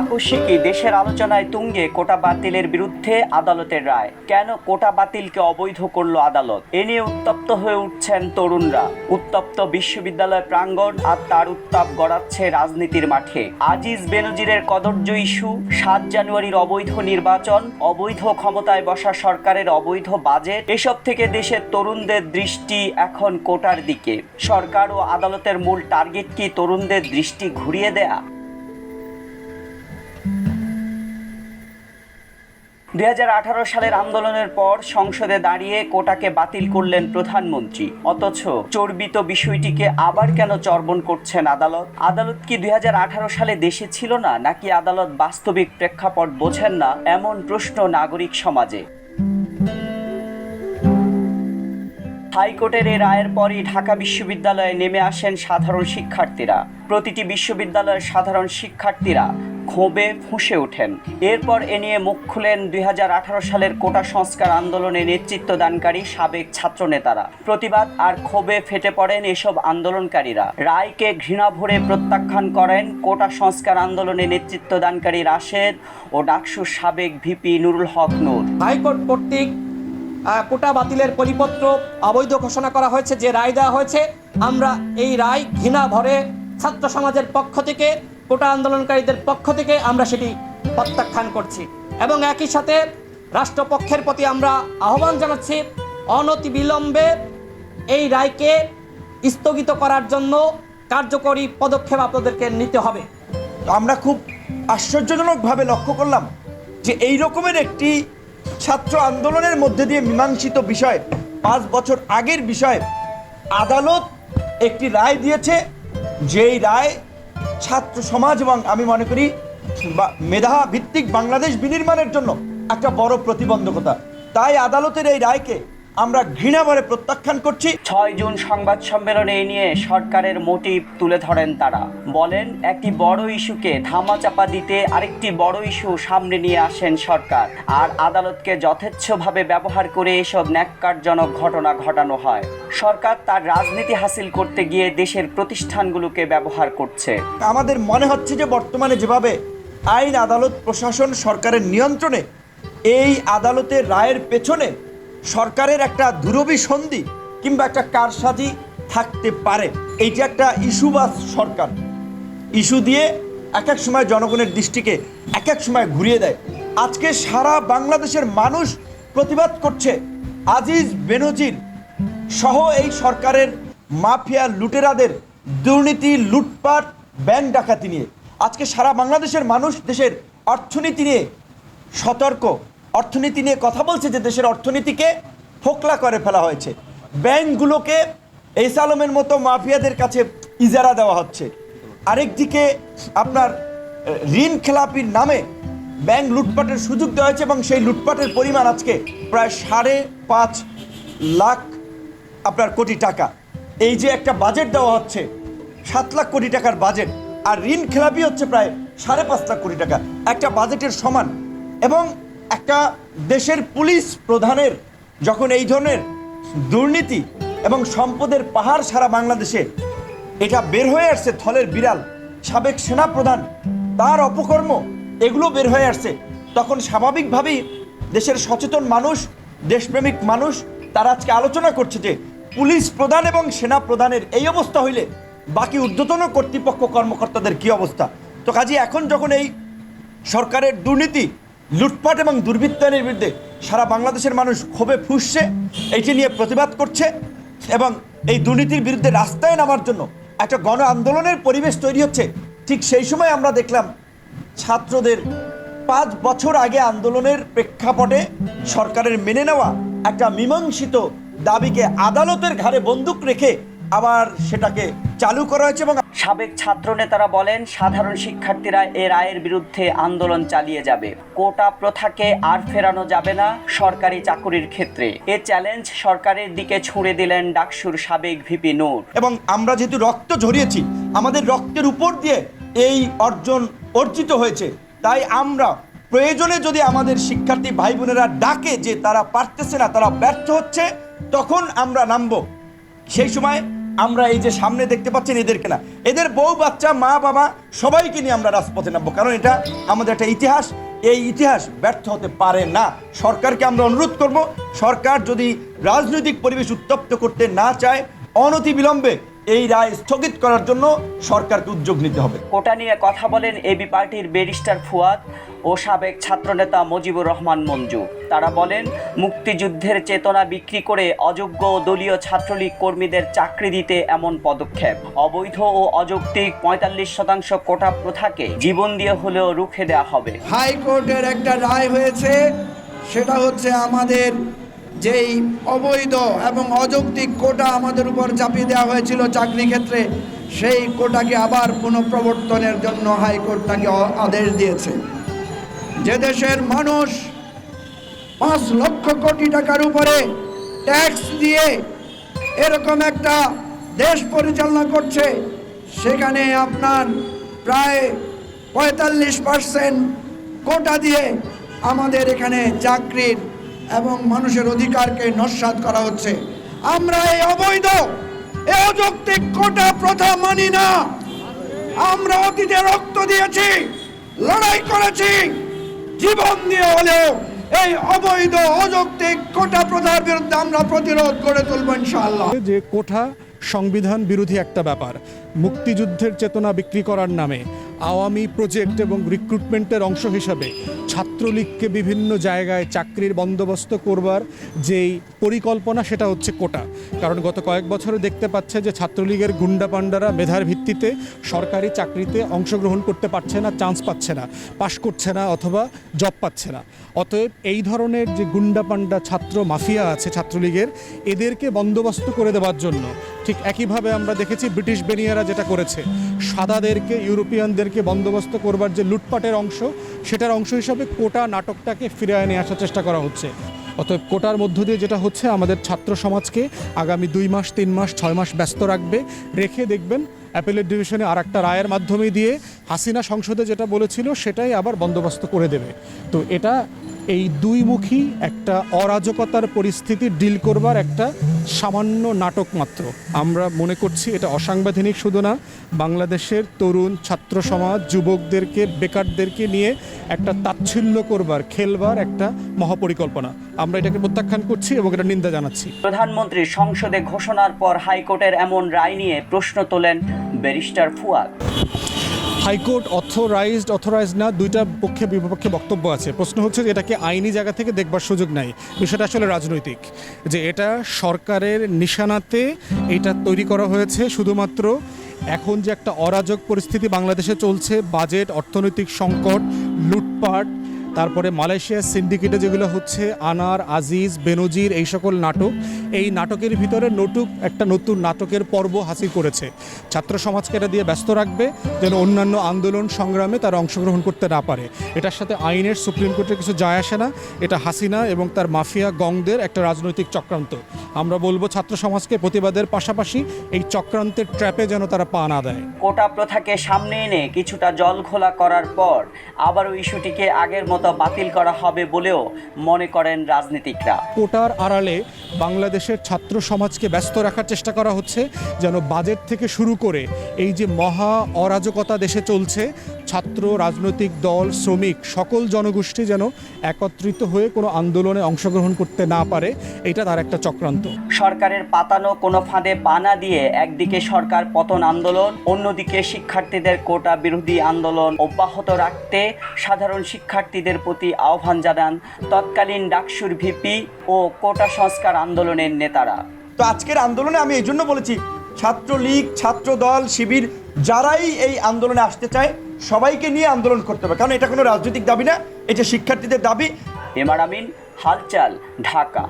আকস্মিকই দেশের আলোচনায় তুঙ্গে কোটা বাতিলের বিরুদ্ধে আদালতের রায়। কেন কোটা বাতিলকে অবৈধ করল আদালত? এ নিয়ে উত্তপ্ত হয়ে উঠছেন তরুণরা। উত্তপ্ত বিশ্ববিদ্যালয় প্রাঙ্গণ আর তার উত্তাপ গড়াচ্ছে রাজনীতির মাঠে। আজিজ বেনজিরের কদর্য ইস্যু, সাত জানুয়ারির অবৈধ নির্বাচন, অবৈধ ক্ষমতায় বসা সরকারের অবৈধ বাজেট, এসব থেকে দেশের তরুণদের দৃষ্টি এখন কোটার দিকে। সরকার ও আদালতের মূল টার্গেট কি তরুণদের দৃষ্টি ঘুরিয়ে দেয়া? দু হাজার আঠারো সালের আন্দোলনের পর সংসদে দাঁড়িয়ে কোটাকে বাতিল করলেন প্রধানমন্ত্রী। অথচ চর্বিত বিষয়টিকে আবার কেন চর্বণ করছেন আদালত? আদালত কি দু হাজার আঠারো সালে দেশে ছিল না, নাকি আদালত বাস্তবিক প্রেক্ষাপট বোঝেন না এমন প্রশ্ন নাগরিক সমাজে? হাইকোর্টের এই রায়ের পরই ঢাকা বিশ্ববিদ্যালয়ে নেমে আসেন সাধারণ শিক্ষার্থীরা। প্রতিটি বিশ্ববিদ্যালয়ের সাধারণ শিক্ষার্থীরা ক্ষোভে ফুঁসে ওঠেন। এরপর এ নিয়ে মুখ খুলেন দু হাজার আঠারো সালের কোটা সংস্কার আন্দোলনে নেতৃত্ব দানকারী সাবেক ছাত্রনেতারা। প্রতিবাদ আর ক্ষোভে ফেটে পড়েন এসব আন্দোলনকারীরা। রায়কে ঘৃণা ভরে প্রত্যাখ্যান করেন কোটা সংস্কার আন্দোলনে নেতৃত্ব দানকারী রাশেদ ও ডাকসুর সাবেক VP Nurul Haq Nur. High court কর্তৃক কোটা বাতিলের পরিপত্র অবৈধ ঘোষণা করা হয়েছে, যে রায় দেওয়া হয়েছে, আমরা এই রায় ঘৃণা ভরে ছাত্র সমাজের পক্ষ থেকে কোটা আন্দোলনকারীদের পক্ষ থেকে আমরা সেটি প্রত্যাখ্যান করছি এবং একই সাথে রাষ্ট্রপক্ষের প্রতি আমরা আহ্বান জানাচ্ছি অনতি বিলম্বে এই রায়কে স্থগিত করার জন্য কার্যকরী পদক্ষেপ আপনাদেরকে নিতে হবে। আমরা খুব আশ্চর্যজনকভাবে লক্ষ্য করলাম যে এই রকমের একটি ছাত্র আন্দোলনের মধ্যে দিয়ে মীমাংসিত বিষয়, পাঁচ বছর আগের বিষয় আদালত একটি রায় দিয়েছে। যেই রায় ছাত্র সমাজ এবং আমি মনে করি মেধা ভিত্তিক বাংলাদেশ বিনির্মাণের জন্য একটা বড় প্রতিবন্ধকতা। তাই আদালতের এই রায়কে আমরা ঘৃণাভরে প্রত্যাখ্যান করছি। ছয় জুন সংবাদ সম্মেলনে এ নিয়ে সরকারের মোটিভ তুলে ধরেন তারা। বলেন একটি বড় ইস্যুকে ধামাচাপা দিতে আরেকটি বড় ইস্যু সামনে নিয়ে আসেন সরকার। আর আদালতকে যথেচ্ছভাবে ব্যবহার করে এসব ন্যাক্কারজনক ঘটনা ঘটানো হয়। সরকার তার রাজনীতি হাসিল করতে গিয়ে দেশের প্রতিষ্ঠানগুলোকে ব্যবহার করছে। আমাদের মনে হচ্ছে যে বর্তমানে যেভাবে আইন আদালত প্রশাসন সরকারের নিয়ন্ত্রণে এই আদালতের রায়ের পেছনে সরকারের একটা দুরবি সন্ধি কিংবা একটা কারসাজি থাকতে পারে। এইটা একটা ইস্যুবাস সরকার। ইস্যু দিয়ে এক এক সময় জনগণের দৃষ্টিকে এক এক সময় ঘুরিয়ে দেয়। আজকে সারা বাংলাদেশের মানুষ প্রতিবাদ করছে আজিজ বেনজির সহ এই সরকারের মাফিয়া লুটেরাদের দুর্নীতি, লুটপাট, ব্যাংক ডাকাতি নিয়ে। আজকে সারা বাংলাদেশের মানুষ দেশের অর্থনীতি নিয়ে সতর্ক। অর্থনীতি নিয়ে কথা বলছে যে দেশের অর্থনীতিকে ফোকলা করে ফেলা হয়েছে। ব্যাংকগুলোকে এই সালমের মতো মাফিয়াদের কাছে ইজারা দেওয়া হচ্ছে। আরেকদিকে আপনার ঋণ খেলাপির নামে ব্যাংক লুটপাটের সুযোগ দেওয়া হয়েছে এবং সেই লুটপাটের পরিমাণ আজকে প্রায় সাড়ে পাঁচ লাখ আপনার কোটি টাকা। এই যে একটা বাজেট দেওয়া হচ্ছে, সাত লাখ কোটি টাকার বাজেট, আর ঋণ খেলাপি হচ্ছে প্রায় সাড়ে পাঁচ লাখ কোটি টাকা। একটা বাজেটের সমান। এবং একটা দেশের পুলিশ প্রধানের যখন এই ধরনের দুর্নীতি এবং সম্পদের পাহাড় সারা বাংলাদেশে এটা বের হয়ে আসছে, থলের বিড়াল, সাবেক সেনা প্রধান তার অপকর্ম, এগুলো বের হয়ে আসছে। তখন স্বাভাবিকভাবেই দেশের সচেতন মানুষ, দেশপ্রেমিক মানুষ, তারা আজকে আলোচনা করছে যে পুলিশ প্রধান এবং সেনা প্রধানের এই অবস্থা হইলে বাকি ঊর্ধ্বতন কর্তৃপক্ষ কর্মকর্তাদের কি অবস্থা? তো কাজে, এখন যখন এই সরকারের দুর্নীতি লুটপাট এবং দুর্বৃত্তায়নের বিরুদ্ধে সারা বাংলাদেশের মানুষ ক্ষোভে ফুসছে এইটি নিয়ে প্রতিবাদ করছে এবং এই দুর্নীতির বিরুদ্ধে রাস্তায় নামার জন্য একটা গণ আন্দোলনের পরিবেশ তৈরি হচ্ছে। ঠিক সেই সময় আমরা দেখলাম ছাত্রদের পাঁচ বছর আগে আন্দোলনের প্রেক্ষাপটে সরকারের মেনে নেওয়া একটা মীমাংসিত দাবিকে আদালতের ঘাড়ে বন্দুক রেখে আবার সেটাকে চালু করা হয়েছে এবং সাবেক ছাত্র নেতারা বলেন, সাধারণ শিক্ষার্থীরা এ রায়ের বিরুদ্ধে আন্দোলন চালিয়ে যাবে। কোটা প্রথাকে আর ফেরানো যাবে না সরকারি চাকুরির ক্ষেত্রে। এ চ্যালেঞ্জ সরকারের দিকে ছুঁড়ে দিলেন ডাকসুর সাবেক ভিপি নূর। এবং আমরা যেহেতু রক্ত ঝরিয়েছি, আমাদের রক্তের উপর দিয়ে এই অর্জন অর্জিত হয়েছে, তাই আমরা প্রয়োজনে যদি আমাদের শিক্ষার্থী ভাই বোনেরা ডাকে যে তারা পারতেছে না, তারা ব্যর্থ হচ্ছে, তখন আমরা নামবো। সেই সময় আমরা এই যে সামনে দেখতে পাচ্ছেন এদেরকে না, এদের বউ, বাচ্চা, মা, বাবা, সবাইকে নিয়ে আমরা রাজপথে নামবো। কারণ এটা আমাদের একটা ইতিহাস। এই ইতিহাস ব্যর্থ হতে পারে না। সরকারকে আমরা অনুরোধ করব, সরকার যদি রাজনৈতিক পরিবেশ উত্তপ্ত করতে না চায় অনতি বিলম্বে এই রায় স্থগিত করার জন্য সরকারকে উদ্যোগ নিতে হবে। কোটা নিয়ে কথা বলেন এবি পার্টির ব্যারিস্টার ফুয়াদ ও সাবেক ছাত্রনেতা মুজিবুর রহমান মঞ্জু। তারা বলেন মুক্তিযুদ্ধের চেতনা বিক্রি করে অযোগ্য ও দলীয় ছাত্রলীগ কর্মীদের চাকরি দিতে এমন পদক্ষেপ। অবৈধ ও অযৌক্তিক পঁয়তাল্লিশ শতাংশ কোটা প্রথাকে জীবন দিয়ে হলেও রুখে দেওয়া হবে। হাইকোর্টের একটা রায় হয়েছে সেটা হচ্ছে আমাদের যেই অবৈধ এবং অযৌক্তিক কোটা আমাদের উপর চাপিয়ে দেওয়া হয়েছিল চাকরি ক্ষেত্রে, সেই কোটাকে আবার পুনঃপ্রবর্তনের জন্য হাইকোর্ট তাকে আদেশ দিয়েছে। যে দেশের মানুষ পাঁচ লক্ষ কোটি টাকার উপরে ট্যাক্স দিয়ে এরকম একটা দেশ পরিচালনা করছে, সেখানে আপনার প্রায় পঁয়তাল্লিশ পার্সেন্ট কোটা দিয়ে আমাদের এখানে চাকরির এবং মানুষের অধিকারকে নস্বাত করা হচ্ছে। আমরা এই অবৈধ এ অযৌক্তিক কোটা প্রথা মানি না। আমরা অতীতে রক্ত দিয়েছি, লড়াই করেছি, জীবন দিয়ে হলেও এই অবৈধ, অযৌক্তিক কোটা প্রথার বিরুদ্ধে আমরা প্রতিরোধ গড়ে তুলব ইনশাআল্লাহ। যে কোঠা সংবিধান বিরোধী একটা ব্যাপার, মুক্তিযুদ্ধের চেতনা বিক্রি করার নামে। আওয়ামী প্রজেক্ট এবং রিক্রুটমেন্টের অংশ হিসাবে ছাত্রলীগকে বিভিন্ন জায়গায় চাকরির বন্দোবস্ত করবার যেই পরিকল্পনা, সেটা হচ্ছে কোটা। কারণ গত কয়েক বছরে দেখতে পাচ্ছে যে ছাত্রলীগের গুন্ডা পান্ডারা মেধার ভিত্তিতে সরকারি চাকরিতে অংশগ্রহণ করতে পারছে না চান্স পাচ্ছে না পাশ করছে না অথবা জব পাচ্ছে না। অতএব এই ধরনের যে গুন্ডা পান্ডা ছাত্র মাফিয়া আছে ছাত্রলীগের, এদেরকে বন্দোবস্ত করে দেওয়ার জন্য ঠিক একইভাবে আমরা দেখেছি ব্রিটিশ বেনিয়ারা যেটা করেছে। সাদাদেরকে, ইউরোপিয়ানদেরকে বন্দোবস্ত করবার যে লুটপাটের অংশ, সেটার অংশ হিসাবে কোটা নাটকটাকে ফিরে নিয়ে আসার চেষ্টা করা হচ্ছে। অতএব কোটার মধ্য দিয়ে যেটা হচ্ছে, আমাদের ছাত্র সমাজকে আগামী দুই মাস, তিন মাস, ছয় মাস ব্যস্ত রাখবে। রেখে দেখবেন, অ্যাপেলের ডিভিশনে আর একটা রায়ের মাধ্যমে দিয়ে হাসিনা সংসদে যেটা বলেছিল, সেটাই আবার বন্দোবস্ত করে দেবে। তো এটা এই দুইমুখী একটা অরাজকতার পরিস্থিতি ডিল করবার একটা সামান্য নাটক মাত্র। আমরা মনে করছি এটা অসাংবিধানিক শুধু না, বাংলাদেশের তরুণ ছাত্র সমাজ, যুবকদেরকে, বেকারদেরকে নিয়ে একটা তাচ্ছিল্য করবার, খেলবার একটা মহাপরিকল্পনা। আমরা এটাকে প্রত্যাখ্যান করছি এবং এটা নিন্দা জানাচ্ছি। প্রধানমন্ত্রী সংসদে ঘোষণার পর হাইকোর্টের এমন রায় নিয়ে প্রশ্ন তোলেন barrister Fuad. High court authorised authorised না, দুইটা পক্ষে, বিপক্ষে বক্তব্য আছে। প্রশ্ন হচ্ছে যে এটাকে আইনি জায়গা থেকে দেখবার সুযোগ নাই? বিষয়টা আসলে রাজনৈতিক। যে এটা সরকারের নিশানাতে এটা তৈরি করা হয়েছে শুধুমাত্র এখন যে একটা অরাজক পরিস্থিতি বাংলাদেশে চলছে, বাজেট, অর্থনৈতিক সংকট, লুটপাট তারপরে মালয়েশিয়ার সিন্ডিকেটে যেগুলো হচ্ছে, আনার, আজিজ, বেনজির এই সকল নাটক, এই নাটকের ভিতরে নটুক একটা নতুন নাটকের পর্ব হাসিল করেছে। ছাত্র সমাজকে এটা দিয়ে ব্যস্ত রাখবে, যেন অন্যান্য আন্দোলন সংগ্রামে তারা অংশগ্রহণ করতে না পারে। এটার সাথে আইনের সুপ্রিম কোর্টের কিছু যায় আসে না, এটা হাসিনা এবং তার মাফিয়া গংদের একটা রাজনৈতিক চক্রান্ত। আমরা বলব ছাত্র সমাজকে প্রতিবাদের পাশাপাশি এই চক্রান্তের ট্র্যাপে যেন তারা পা না দেয়। কোটা প্রথাকে সামনে এনে কিছুটা জল ঘোলা করার পর আবারও ইস্যুটিকে আগের মতো বাতিল করা হবে বলেও মনে করেন রাজনীতিকরা। কোটার আড়ালে বাংলাদেশের ছাত্র সমাজকে ব্যস্ত রাখার চেষ্টা করা হচ্ছে, যেন বাজেট থেকে শুরু করে এই যে মহা অরাজকতা দেশে চলছে ছাত্র রাজনৈতিক দল শ্রমিক সকল জনগোষ্ঠী যেন একত্রিত হয়ে কোনো আন্দোলনে অংশগ্রহণ করতে না পারে এটা তার একটা চক্রান্ত। সরকারের পাতানো কোনো ফাঁদে পা না দিয়ে একদিকে সরকার পতন আন্দোলন অন্যদিকে শিক্ষার্থীদের কোটা বিরোধী আন্দোলন অব্যাহত রাখতে সাধারণ শিক্ষার্থীদের প্রতি আহ্বান জানান তৎকালীন ডাকসুর ভিপি ও কোটা সংস্কার আন্দোলনের নেতারা। তো আজকের আন্দোলনে আমি এই জন্য বলেছি ছাত্রলীগ ছাত্র দল শিবির যারাই এই আন্দোলনে আসতে চায় সবাইকে নিয়ে আন্দোলন করতে হবে। কারণ এটা কোনো রাজনৈতিক দাবি না, এটা শিক্ষার্থীদের দাবি। এমার আমিন হালচাল, ঢাকা।